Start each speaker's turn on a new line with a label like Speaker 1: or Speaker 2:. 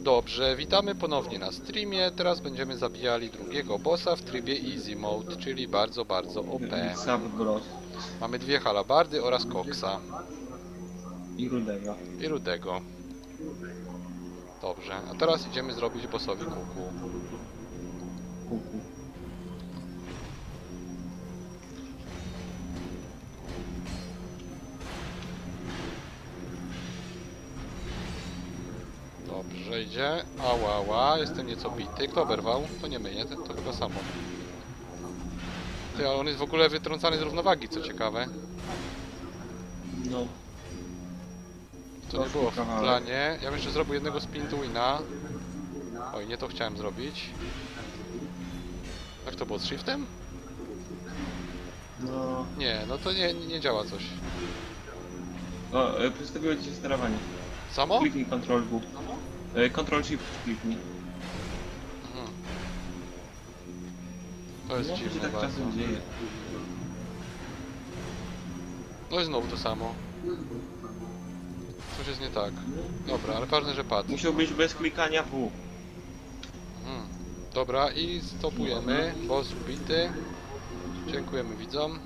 Speaker 1: Dobrze, witamy ponownie na streamie. Teraz będziemy zabijali drugiego bossa w trybie Easy Mode, czyli bardzo, bardzo OP. Mamy dwie halabardy oraz koksa
Speaker 2: i Rudego.
Speaker 1: i rudego. Dobrze, a teraz idziemy zrobić bossowi kuku.
Speaker 2: Kuku.
Speaker 1: Dobrze, idzie. Ała, ała, jestem nieco bity. Kto oberwał? To nie my, nie? To, to chyba samo. Ty, ale on jest w ogóle wytrącany z równowagi, co ciekawe.
Speaker 2: No.
Speaker 1: To nie było w planie. Ja bym jeszcze zrobił jednego spin wina. Oj, nie to chciałem zrobić. Jak to było z shiftem?
Speaker 2: No.
Speaker 1: Nie, no to nie, nie działa coś.
Speaker 2: O, e, przedstawiło ci się sterowanie.
Speaker 1: Samo?
Speaker 2: Kliknij Ctrl W. E, Ctrl Shift kliknij.
Speaker 1: Mhm. To jest
Speaker 2: No, to się
Speaker 1: dziwne
Speaker 2: tak
Speaker 1: bardzo.
Speaker 2: czasem dzieje.
Speaker 1: No i znowu to samo. Coś jest nie tak. Dobra, ale ważne, że padł.
Speaker 2: Musiał być bez klikania W.
Speaker 1: Mhm. Dobra, i stopujemy. Boss ubity. Dziękujemy widzom.